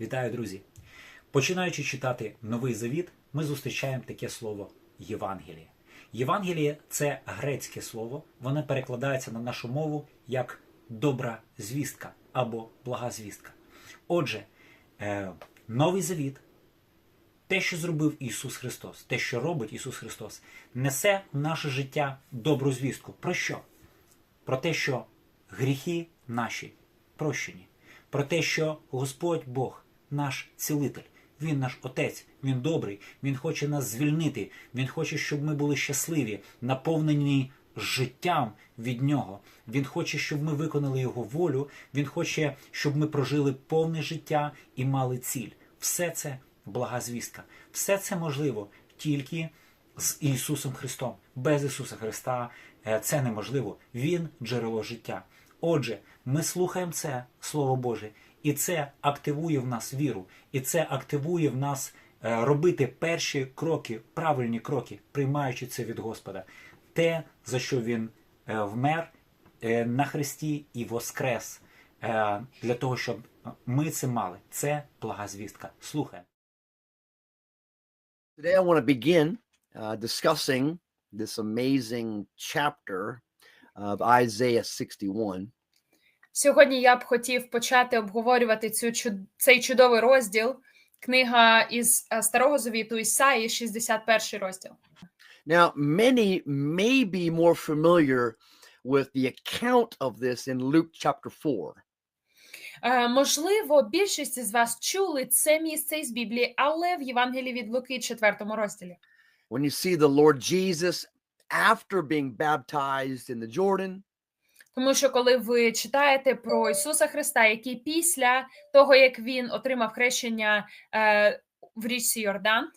Вітаю, друзі! Починаючи читати Новий Завіт, ми зустрічаємо таке слово Євангеліє. Євангеліє це грецьке слово, воно перекладається на нашу мову як добра звістка або блага звістка. Отже, е, Новий Завіт, те, що зробив Ісус Христос, те, що робить Ісус Христос, несе в наше життя добру звістку. Про що? Про те, що гріхи наші прощені, про те, що Господь Бог, наш цілитель, Він наш Отець, Він добрий, Він хоче нас звільнити, Він хоче, щоб ми були щасливі, наповнені життям від Нього. Він хоче, щоб ми виконали Його волю, Він хоче, щоб ми прожили повне життя і мали ціль. Все це блага звістка. Все це можливо тільки з Ісусом Христом. Без Ісуса Христа е, це неможливо. Він джерело життя. Отже, ми слухаємо це Слово Боже, і це активує в нас віру, і це активує в нас е, робити перші кроки, правильні кроки, приймаючи це від Господа. Те, за що він е, вмер е, на Христі і воскрес, для того, щоб ми це мали. Це блага звістка. Слухаємо. Today, I uh, of Isaiah 61. Сьогодні я б хотів почати обговорювати цю цей чудовий розділ, книга із е, Старого Завіту Ісаї, 61 розділ. Now, many may be more familiar with the account of this in Luke chapter 4. Е, можливо, більшість із вас чули це місце із Біблії, але в Євангелії від Луки, 4 розділі. When you see the Lord Jesus after being baptized in the Jordan, Тому що коли ви читаєте про Ісуса Христа, який після того, як він отримав хрещення е, в річці Йордан,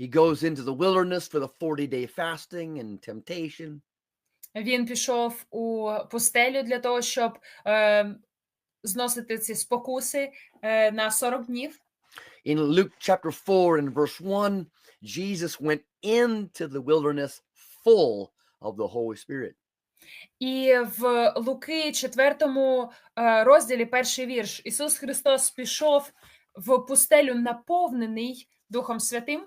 he goes into the wilderness for the 40 day fasting and temptation. він пішов у пустелю для того, щоб е, зносити ці спокуси е, на 40 днів. In Luke chapter 4 and verse 1, Jesus went into the wilderness full of the Holy Spirit. І в Луки, 4 е, розділі, перший вірш, Ісус Христос пішов в пустелю наповнений Духом Святим.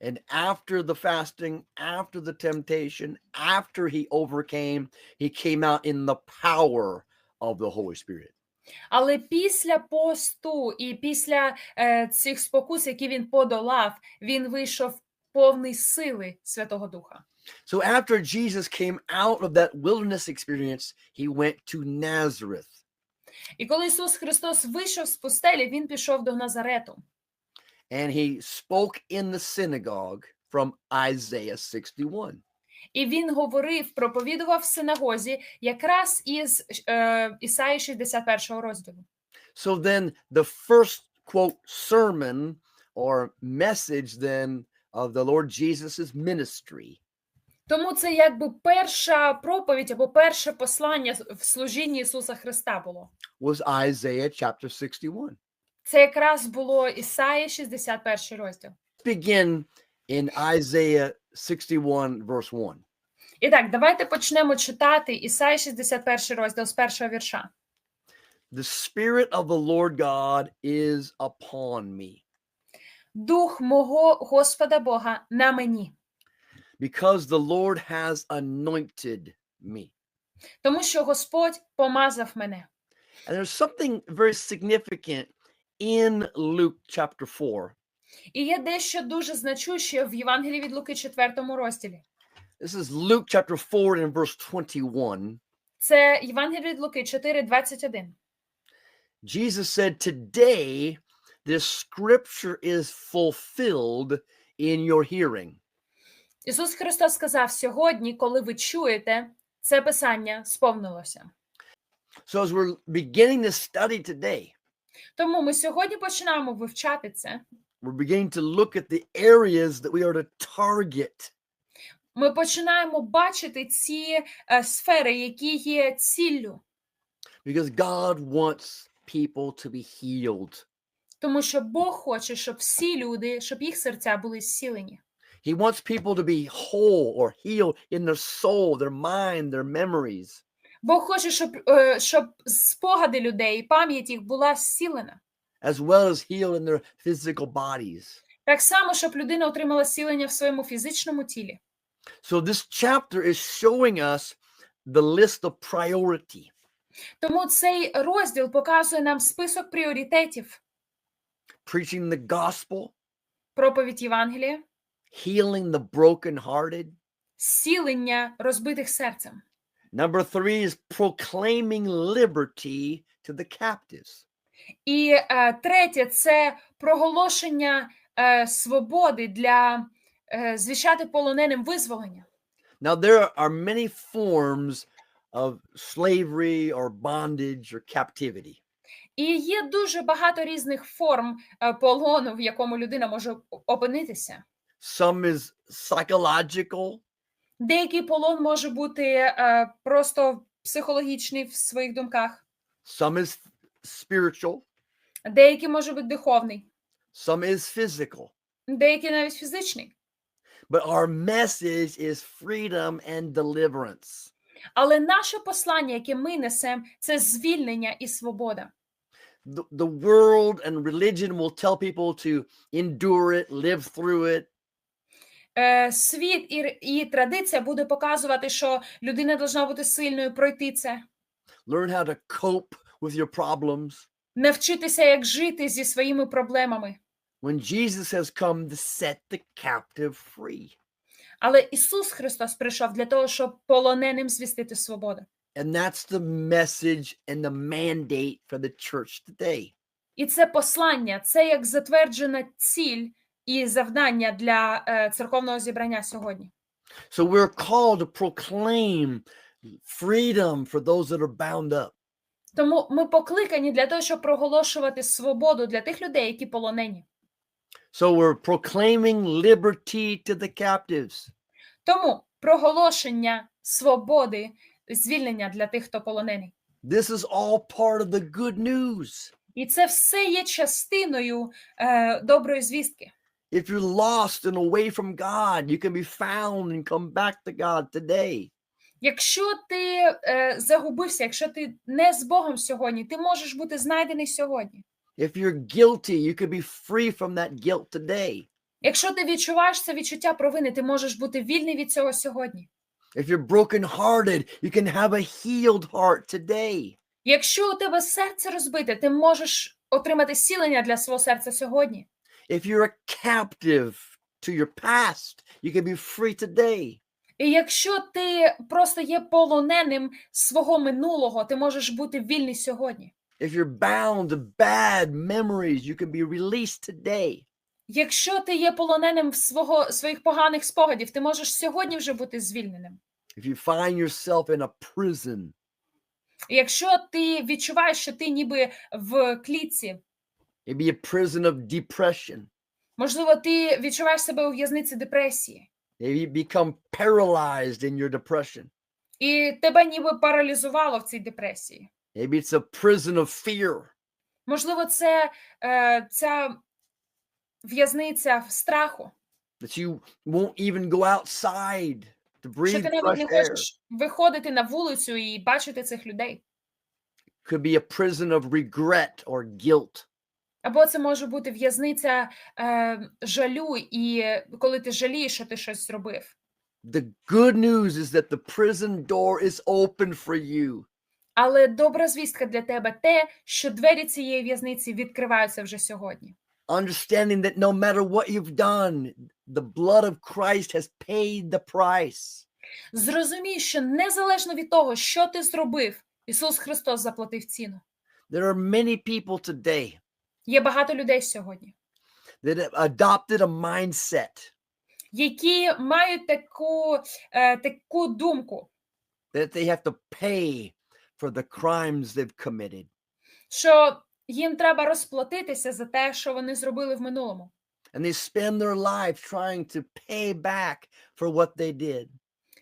And after the fasting, after the temptation, after he overcame, he came out in the power of the Holy Spirit. Але після посту і після е, цих спокус, які він подолав, він вийшов повний сили Святого Духа. So after Jesus came out of that wilderness experience, he went to Nazareth. І коли Ісус Христос вийшов з пустелі, він пішов до Назарету. and he spoke in the synagogue from Isaiah 61. І він говорив, проповідував в синагозі якраз із е, Ісаї 61 розділу. So then the first quote sermon or message then of the Lord Jesus's ministry Тому це якби перша проповідь або перше послання в служінні Ісуса Христа було. was Isaiah chapter 61. Це якраз було Ісаї 61 розділ. Begin in Isaiah 61 verse 1. І так, давайте почнемо читати Ісаї 61 розділ з першого вірша. The spirit of the Lord God is upon me Дух мого Господа Бога на мені, because the Lord has anointed me. тому що Господь помазав мене. And there's something very significant in Luke chapter 4 І є дещо дуже значуще в Євангелії від Луки 4 розділі. This is Luke chapter 4 and verse 21. Це Євангеліє від Луки 4, 21. Jesus said, Today this scripture is fulfilled in your hearing. Ісус Христос сказав: сьогодні, коли ви чуєте, це писання сповнилося. So as we're beginning to study today, Тому ми сьогодні починаємо вивчати це. we're beginning to look at the areas that we are to target. Ми починаємо бачити ці е, сфери, які є ціллю, Because God wants people to be healed. тому що Бог хоче, щоб всі люди, щоб їх серця були зцілені. He wants people to be whole or healed in their soul, their mind, their memories. Бог хоче, щоб, е, щоб спогади людей, пам'ять їх була зцілена. as well as healed in their physical bodies. Так само, щоб людина отримала зцілення в своєму фізичному тілі. So this chapter is showing us the list of priority. Тому цей розділ показує нам список пріоритетів: preaching the gospel, проповідь Євангелія, healing the brokenhearted. зцілення розбитих серцем. Number three is proclaiming liberty to the captives. І е, третє це проголошення е, свободи для е, звіщати полоненим визволення. Now, there are many forms of slavery or bondage or captivity. І є дуже багато різних форм полону, в якому людина може опинитися. Some is psychological, Деякий полон може бути е, просто психологічний в своїх думках, some is spiritual, деякий може бути духовний, some is physical. деякий навіть фізичний. But our message is freedom and deliverance. Але наше послання, яке ми несемо, це звільнення і свобода. The, the world and religion will tell people to endure it, live through it, Е, світ і, і традиція буде показувати, що людина повинна бути сильною, пройти це, learn how to cope with your problems. навчитися, як жити зі своїми проблемами. when Jesus has come to set the captive free. Але Ісус Христос прийшов для того, щоб полоненим звістити свободу. And that's the message and the mandate for the church today. І це послання, це як затверджена ціль і завдання для е, церковного зібрання сьогодні. So we're called to proclaim freedom for those that are bound up. Тому ми покликані для того, щоб проголошувати свободу для тих людей, які полонені. So we're proclaiming liberty to the captives. Тому проголошення свободи, звільнення для тих, хто полонений. This is all part of the good news. І це все є частиною е, доброї звістки. If you're lost and away from God, you can be found and come back to God today. Якщо ти е, загубився, якщо ти не з Богом сьогодні, ти можеш бути знайдений сьогодні. If you're guilty, you can be free from that guilt today. Якщо ти відчуваєш це відчуття провини, ти можеш бути вільний від цього сьогодні. If you're brokenhearted, you can have a healed heart today. Якщо у тебе серце розбите, ти можеш отримати сілення для свого серця сьогодні. If you're a captive to your past, you can be free today. І якщо ти просто є полоненим свого минулого, ти можеш бути вільний сьогодні. If you're bound to bad memories, you can be released today. Якщо ти є полоненим в свого своїх поганих спогадів, ти можеш сьогодні вже бути звільненим. If you find yourself in a prison, Якщо ти відчуваєш, що ти ніби в клітці, maybe a prison of depression, можливо, ти відчуваєш себе у в'язниці депресії, maybe you become paralyzed in your depression. і тебе ніби паралізувало в цій депресії. Maybe it's a prison of fear. Можливо, це е, ця в'язниця в страху, that you won't even go outside to що breathe ти навіть fresh не air. хочеш виходити на вулицю і бачити цих людей. Could be a prison of regret or guilt. Або це може бути в'язниця е, жалю, і коли ти жалієш, що ти щось зробив. The good news is that the prison door is open for you. Але добра звістка для тебе те, що двері цієї в'язниці відкриваються вже сьогодні. Understanding that no matter what you've done, the blood of Christ has paid the price. Зрозумій, що незалежно від того, що ти зробив, Ісус Христос заплатив ціну. There are many people today Є багато людей сьогодні, that have adopted a mindset які мають таку, е, таку думку, that they have to pay for the crimes they've committed. що їм треба розплатитися за те, що вони зробили в минулому. And they spend their life trying to pay back for what they did.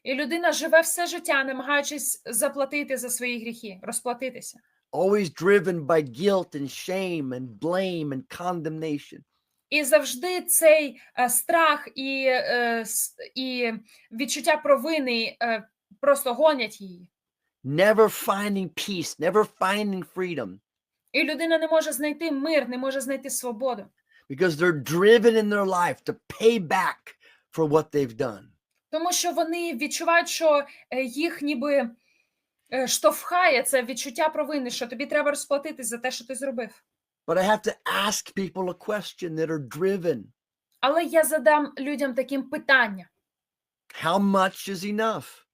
І людина живе все життя, намагаючись заплатити за свої гріхи, розплатитися. Always driven by guilt and shame and blame and condemnation. І завжди цей е, страх і, е, і відчуття провини е, просто гонять її. Never finding peace, never finding freedom. І людина не може знайти мир, не може знайти свободу, because they're driven in their life to pay back for what they've done. тому що вони відчувають, що е, їх ніби е, штовхає це відчуття провини, що тобі треба розплатитись за те, що ти зробив. But I have to ask people a question that are driven. Але я задам людям таким питання: How much is enough?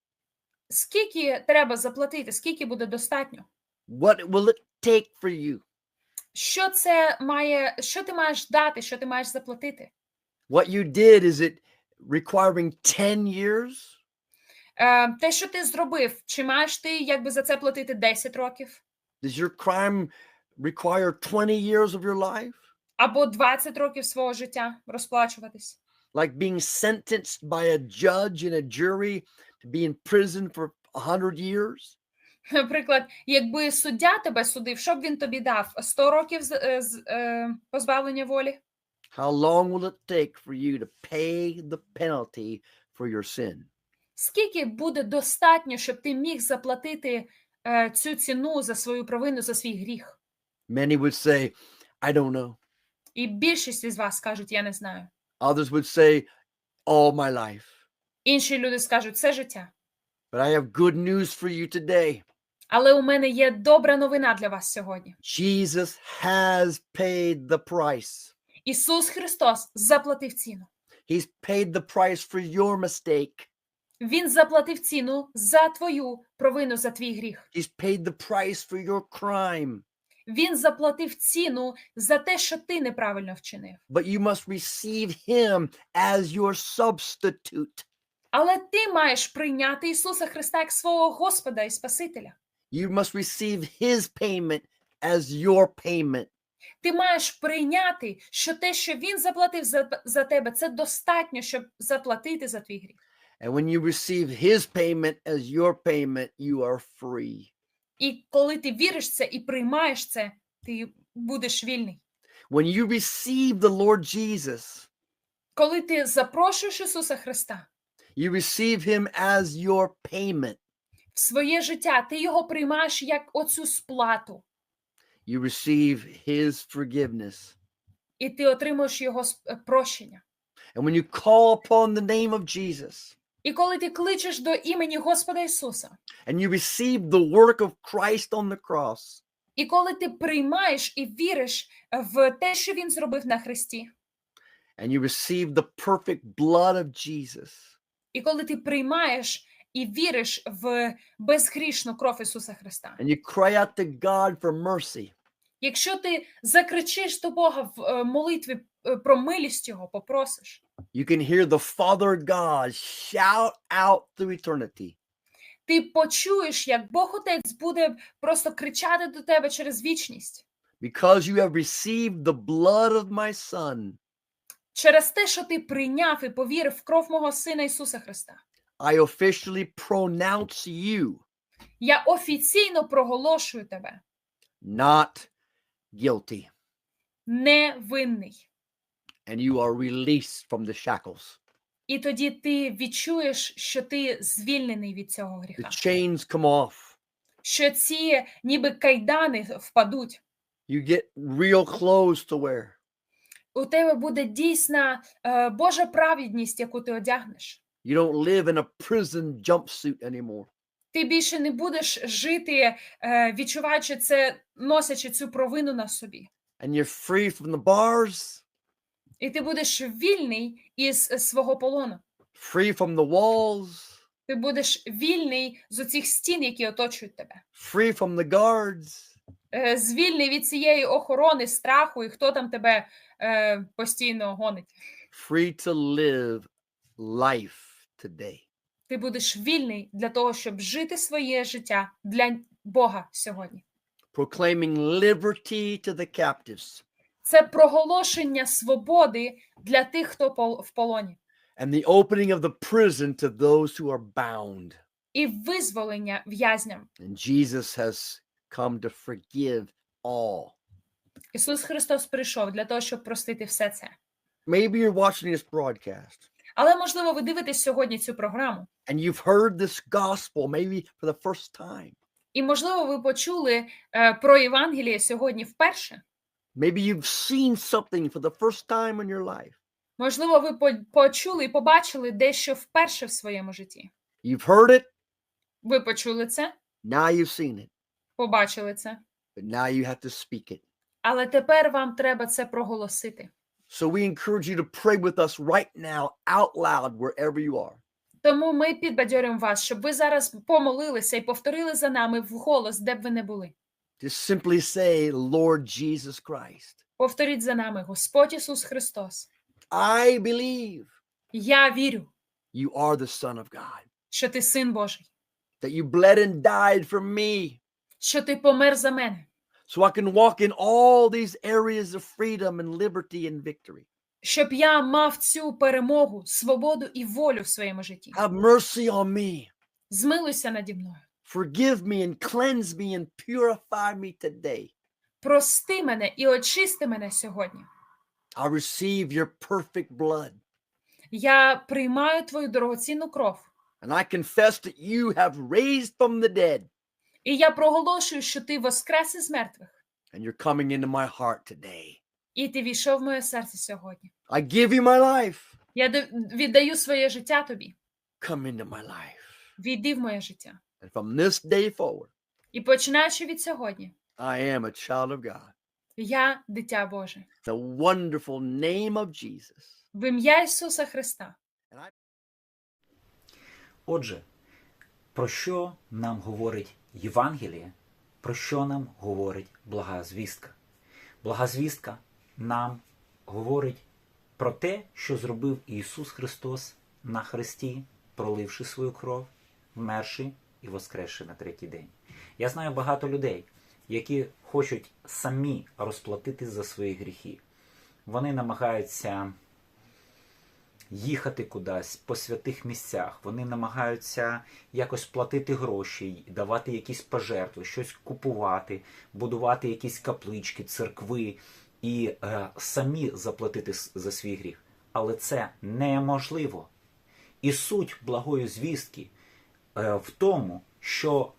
скільки треба заплатити, скільки буде достатньо? What will it take for you? Що це має, що ти маєш дати, що ти маєш заплатити? What you did, is it requiring 10 years? Е, те, що ти зробив, чи маєш ти якби за це платити 10 років Does your crime require 20 years of your life? або 20 років свого життя розплачуватись? Like being sentenced by a judge and a jury to be in prison for 100 years? Наприклад, якби суддя тебе судив, що б він тобі дав? 100 років з, е, з, е, позбавлення волі? How long will it take for you to pay the penalty for your sin? Скільки буде достатньо, щоб ти міг заплатити е, цю ціну за свою провину, за свій гріх? Many would say, I don't know. І більшість із вас скажуть, я не знаю. Others would say, all my life. Інші люди скажуть, це життя. But I have good news for you today. Але у мене є добра новина для вас сьогодні. Jesus has paid the price. Ісус Христос заплатив ціну. He's paid the price for your mistake. Він заплатив ціну за твою провину, за твій гріх. He's paid the price for your crime. Він заплатив ціну за те, що ти неправильно вчинив. But you must receive him as your substitute. Але ти маєш прийняти Ісуса Христа як свого Господа і Спасителя. You must receive his payment as your payment. Ти маєш прийняти, що те, що він заплатив за, за тебе, це достатньо, щоб заплатити за твій гріх. And when you receive his payment as your payment, you are free. І коли ти віриш в це і приймаєш це, ти будеш вільний. When you receive the Lord Jesus, Коли ти запрошуєш Ісуса Христа you receive him as your payment. в своє життя, ти його приймаєш як оцю сплату, You receive his forgiveness. і ти отримуєш його с- е, прощення. And when you call upon the name of Jesus І коли ти кличеш до імені Господа Ісуса, and you receive the work of Christ on the cross, і коли ти приймаєш і віриш в те, що Він зробив на Христі, and you receive the perfect blood of Jesus, і коли ти приймаєш і віриш в безгрішну кров Ісуса Христа, and you cry out to God for mercy, якщо ти закричиш до Бога в е, молитві про милість Його, попросиш, you can hear the Father God shout out through eternity. ти почуєш, як Бог Отець буде просто кричати до тебе через вічність, Because you have received the blood of my Son, через те, що ти прийняв і повірив в кров мого Сина Ісуса Христа. I officially pronounce you Я офіційно проголошую тебе not guilty, невинний. And you are released from the shackles. І тоді ти відчуєш, що ти звільнений від цього The гріха, chains come off. що ці ніби кайдани впадуть. You get real clothes to wear. У тебе буде дійсна е, Божа праведність, яку ти одягнеш. You don't live in a prison jumpsuit anymore. Ти більше не будеш жити, е, відчуваючи це, носячи цю провину на собі. And you're free from the bars, І ти будеш вільний із е, свого полону. free from the walls, Ти будеш вільний з оцих стін, які оточують тебе. free from the guards. Е, Звільний від цієї охорони, страху, і хто там тебе е, постійно гонить. free to live life today. Ти будеш вільний для того, щоб жити своє життя для Бога сьогодні. Proclaiming liberty to the captives Це проголошення свободи для тих, хто в полоні, and the opening of the prison to those who are bound. і визволення в'язням. And Jesus has come to forgive all. Ісус Христос прийшов для того, щоб простити все це. Maybe you're watching this broadcast Але можливо, ви дивитесь сьогодні цю програму, and you've heard this gospel maybe for the first time. І, можливо, ви почули е, про Євангеліє сьогодні вперше. Maybe you've seen something for the first time in your life. Можливо, ви почули і побачили дещо вперше в своєму житті. You've heard it, Ви почули це, now you've seen it, побачили це, but now you have to speak it. але тепер вам треба це проголосити. So we encourage you to pray with us right now, out loud, wherever you are. Тому ми підбадьорюємо вас, щоб ви зараз помолилися і повторили за нами вголос, де б ви не були. Just simply say, Lord Jesus Christ, Повторіть за нами, Господь Ісус Христос. I believe Я вірю, you are the Son of God, що ти син Божий, that you bled and died for me що ти помер за мене, so I can walk in all these areas of freedom and liberty and victory. щоб я мав цю перемогу, свободу і волю в своєму житті. Have mercy on me. Змилуйся наді мною. Forgive me and cleanse me and purify me today. Прости мене і очисти мене сьогодні. I receive your perfect blood. Я приймаю твою дорогоцінну кров, And I confess that you have raised from the dead і я проголошую, що ти воскрес із мертвих, and you're coming into my heart today. і ти війшов в моє серце сьогодні. I give you my life. Я віддаю своє життя тобі. Come into my life. Війди в моє життя. And from this day forward, І починаючи від сьогодні, I am a child of God. я дитя Боже. The wonderful name of Jesus. В ім'я Ісуса Христа. Отже, про що нам говорить Євангеліє? Про що нам говорить блага звістка? Блага звістка нам говорить про те, що зробив Ісус Христос на хресті, проливши свою кров, вмерши і воскресши на третій день. Я знаю багато людей, які хочуть самі розплатитись за свої гріхи. Вони намагаються їхати кудись по святих місцях. Вони намагаються якось платити гроші, давати якісь пожертви, щось купувати, будувати якісь каплички, церкви і е, самі заплатити за свій гріх. Але це неможливо. І суть благої звістки в тому, що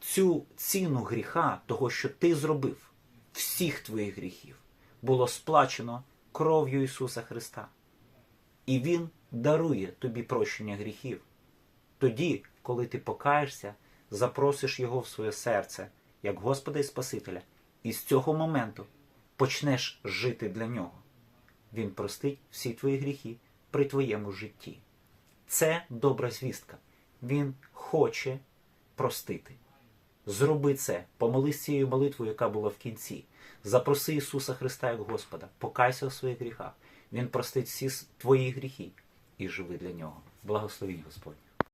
цю ціну гріха, того, що ти зробив, всіх твоїх гріхів, було сплачено кров'ю Ісуса Христа. І Він дарує тобі прощення гріхів. Тоді, коли ти покаєшся, запросиш Його в своє серце, як Господа і Спасителя, і з цього моменту почнеш жити для нього. Він простить всі твої гріхи при твоєму житті. Це добра звістка. Він хоче простити. Зроби це, помолись цією молитвою, яка була в кінці. Запроси Ісуса Христа як Господа, покайся у своїх гріхах. Він простить всі твої гріхи і живи для нього. Благослови Господь.